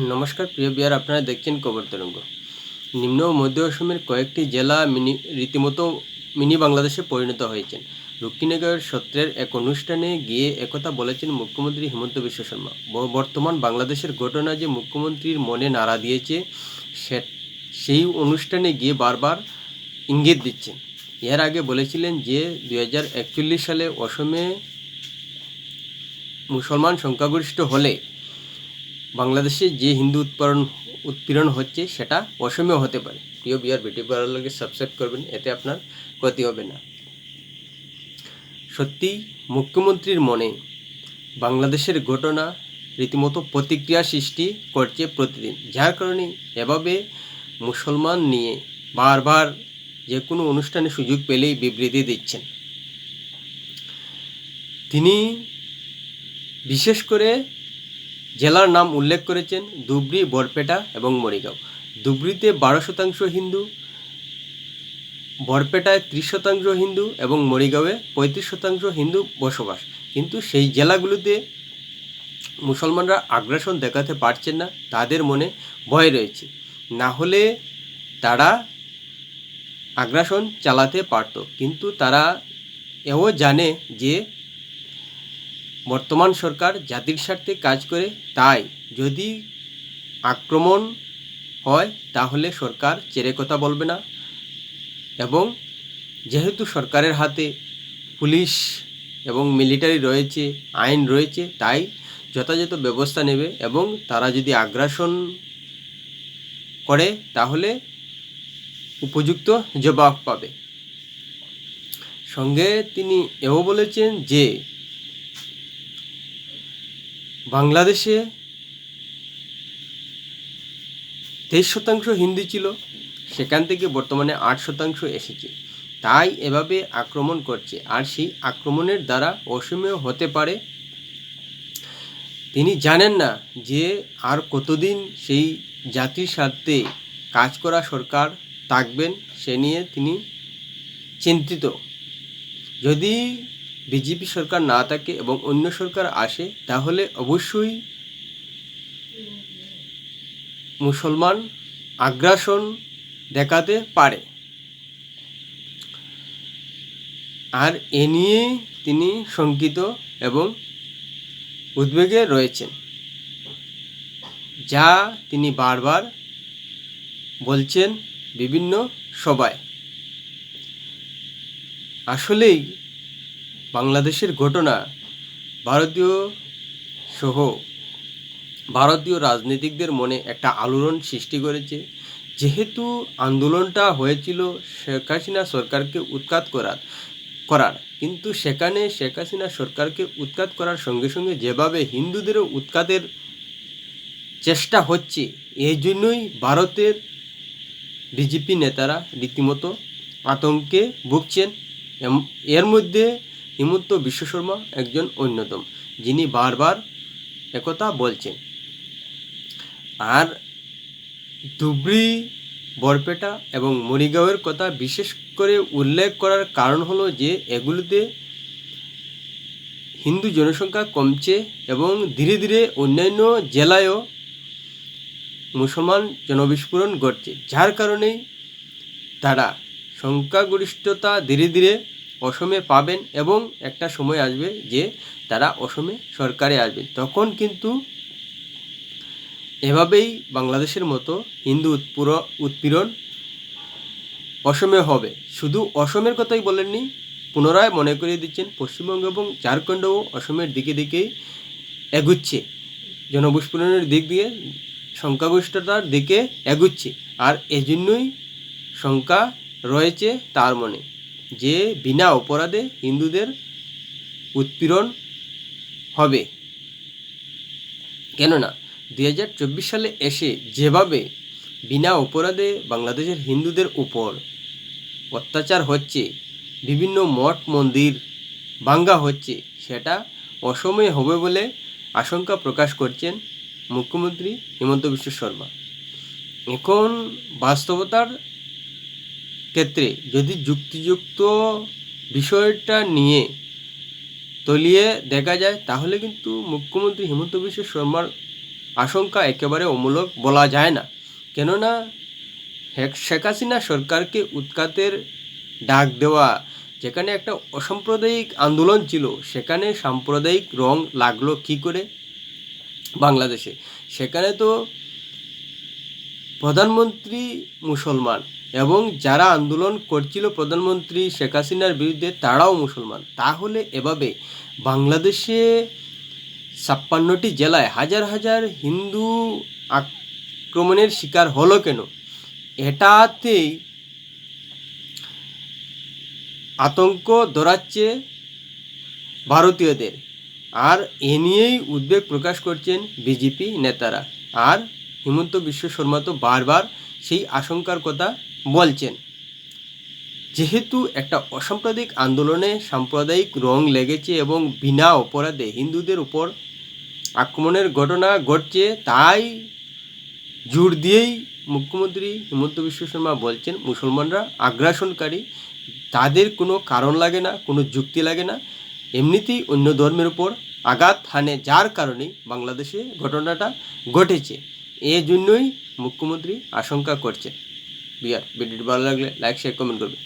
নমস্কার, প্রিয় বিয়ার, আপনারা দেখছেন খবর তরঙ্গ। নিম্ন ও মধ্য অসমের কয়েকটি জেলা মিনি, রীতিমতো মিনি বাংলাদেশে পরিণত হয়েছেন। রুক্মিণীনগর সত্রের এক অনুষ্ঠানে গিয়ে একথা বলেছেন মুখ্যমন্ত্রী হিমন্ত বিশ্ব শর্মা। বর্তমান বাংলাদেশের ঘটনা যে মুখ্যমন্ত্রীর মনে নাড়া দিয়েছে, সে- সেই অনুষ্ঠানে গিয়ে বারবার ইঙ্গিত দিচ্ছেন। এর আগে বলেছিলেন যে দু হাজার একচল্লিশ সালে অসমে মুসলমান সংখ্যাগরিষ্ঠ হলে বাংলাদেশে যে হিন্দু উৎপাদন উৎপীড়ন হচ্ছে, সেটা অসমেও হতে পারে। প্রিয় বিয়ার ভালো লাগে সাবস্ক্রাইব করবেন, এতে আপনার ক্ষতি হবে না। সত্যি, মুখ্যমন্ত্রীর মনে বাংলাদেশের ঘটনা রীতিমতো প্রতিক্রিয়া সৃষ্টি করছে প্রতিদিন। যার কারণে এভাবে মুসলমান নিয়ে বারবার যে কোনো অনুষ্ঠানে সুযোগ পেলেই বিবৃতি দিচ্ছেন। তিনি বিশেষ করে জেলার নাম উল্লেখ করেছেন ধুবড়ি, বরপেটা এবং মরিগাঁও। ধুবড়িতে বারো শতাংশ হিন্দু, বরপেটায় ত্রিশ শতাংশ হিন্দু এবং মরিগাঁওয়ে পঁয়ত্রিশ শতাংশ হিন্দু বসবাস। কিন্তু সেই জেলাগুলোতে মুসলমানরা আগ্রাসন দেখাতে পারছেন না, তাদের মনে ভয় রয়েছে। না হলে তারা আগ্রাসন চালাতে পারত, কিন্তু তারা এও জানে যে বর্তমান সরকার জাতির স্বার্থে কাজ করে, তাই যদি আক্রমণ হয়, তাহলে সরকার চেরে কথা বলবে না। এবং যেহেতু সরকারের হাতে পুলিশ এবং মিলিটারি রয়েছে, আইন রয়েছে, তাই যথাযথ ব্যবস্থা নেবে এবং তারা যদি আগ্রাসন করে, তাহলে উপযুক্ত জবাব পাবে। সঙ্গে তিনি এও বলেছেন যে বাংলাদেশে তেইশ শতাংশ হিন্দি ছিল, সেখান থেকে বর্তমানে আট শতাংশ এসেছে। তাই এভাবে আক্রমণ করছে। আর সেই আক্রমণের দ্বারা অসমেও হতে পারে। তিনি জানেন না যে আর কতদিন সেই জাতির স্বার্থে কাজ করা সরকার থাকবেন, সে নিয়ে তিনি চিন্তিত। যদি বিজেপি সরকার না থাকে এবং অন্য সরকার আসে, তাহলে অবশ্যই মুসলমান আগ্রাসন দেখাতে পারে। আর এ নিয়ে তিনি শঙ্কিত এবং উদ্বেগে রয়েছেন। যা তিনি বারবার বলছেন বিভিন্ন সভায়। আসলেই বাংলাদেশের ঘটনা ভারতীয় সহ ভারতীয় রাজনীতিকদের মনে একটা আলোড়ন সৃষ্টি করেছে। যেহেতু আন্দোলনটা হয়েছিল শেখ হাসিনা সরকারকে উৎখাত করার করার। কিন্তু সেখানে শেখ হাসিনা সরকারকে উৎখাত করার সঙ্গে সঙ্গে যেভাবে হিন্দুদেরও উৎখাতের চেষ্টা হচ্ছে এই জন্যই ভারতের বিজেপি নেতারা রীতিমতো আতঙ্কে ভুগছেন। এর মধ্যে হিমন্ত বিশ্ব শর্মা একজন অন্যতম, যিনি বারবার একথা বলছেন। আর ধুবড়ি, বরপেটা এবং মরিগাঁওয়ের কথা বিশেষ করে উল্লেখ করার কারণ হলো যে, এগুলোতে হিন্দু জনসংখ্যা কমছে এবং ধীরে ধীরে অন্যান্য জেলায়ও মুসলমান জনবিস্ফোরণ ঘটছে, যার কারণেই তারা সংখ্যাগরিষ্ঠতা ধীরে ধীরে অসমে পাবেন এবং একটা সময় আসবে যে তারা অসমে সরকারে আসবেন তখন কিন্তু এভাবেই বাংলাদেশের মতো হিন্দু উৎপুর, উৎপীড়ন অসমে হবে। শুধু অসমের কথাই বলেননি, পুনরায় মনে করিয়ে দিচ্ছেন পশ্চিমবঙ্গ এবং ঝাড়খণ্ডও অসমের দিকে দিকেই এগুচ্ছে। জনবিস্ফোরণের দিক দিয়ে সংখ্যাগরিষ্ঠতার দিকে এগুচ্ছে। আর এজন্যই শঙ্কা রয়েছে তার মনে। যে বিনা অপরাধে হিন্দুদের উৎপীড়ন হবে। কেননা, দুই হাজার চব্বিশ সালে এসে যেভাবে বিনা অপরাধে বাংলাদেশের হিন্দুদের উপর অত্যাচার হচ্ছে, বিভিন্ন মঠ মন্দির ভাঙ্গা হচ্ছে, সেটা অসময়ে হবে বলে আশঙ্কা প্রকাশ করছেন মুখ্যমন্ত্রী হিমন্ত বিশ্ব শর্মা। এখন বাস্তবতার ক্ষেত্রে যদি যুক্তিযুক্ত বিষয়টা নিয়ে তলিয়ে দেখা যায়, তাহলে কিন্তু মুখ্যমন্ত্রী হিমন্ত বিশ্ব শর্মার আশঙ্কা একেবারে অমূলক বলা যায় না। কেননা, শেখ- হাসিনা সরকারকে উৎখাতের ডাক দেওয়া, যেখানে একটা অসাম্প্রদায়িক আন্দোলন ছিল, সেখানে সাম্প্রদায়িক রং লাগল কি করে? বাংলাদেশে। সেখানে তো প্রধানমন্ত্রী মুসলমান এবং যারা আন্দোলন করছিল প্রধানমন্ত্রী শেখ হাসিনার বিরুদ্ধে, তারাও মুসলমান। তাহলে এভাবে বাংলাদেশে ছাপ্পান্নটি জেলায় হাজার হাজার হিন্দু আক্রমণের শিকার হলো কেন? এটাতেই আতঙ্ক দৌড়াচ্ছে ভারতীয়দের। আর এ নিয়েই উদ্বেগ প্রকাশ করছেন বিজেপি নেতারা। আর হিমন্ত বিশ্ব শর্মা তো বারবার সেই আশঙ্কার কথা বলছেন, যেহেতু একটা অসাম্প্রদায়িক আন্দোলনে সাম্প্রদায়িক রং লেগেছে এবং বিনা অপরাধে হিন্দুদের উপর আক্রমণের ঘটনা ঘটছে, তাই জোর দিয়েই মুখ্যমন্ত্রী হিমন্ত বিশ্ব শর্মা বলছেন, মুসলমানরা আগ্রাসনকারী, তাদের কোনো কারণ লাগে না, কোনো যুক্তি লাগে না। এমনিতেই অন্য ধর্মের উপর আঘাত হানে, যার কারণেই বাংলাদেশে ঘটনাটা ঘটেছে। এই জন্যই মুখ্যমন্ত্রী আশঙ্কা করছে বিয়ার। ভিডিওটি ভালো লাগলে লাইক শেয়ার কমেন্ট করবে।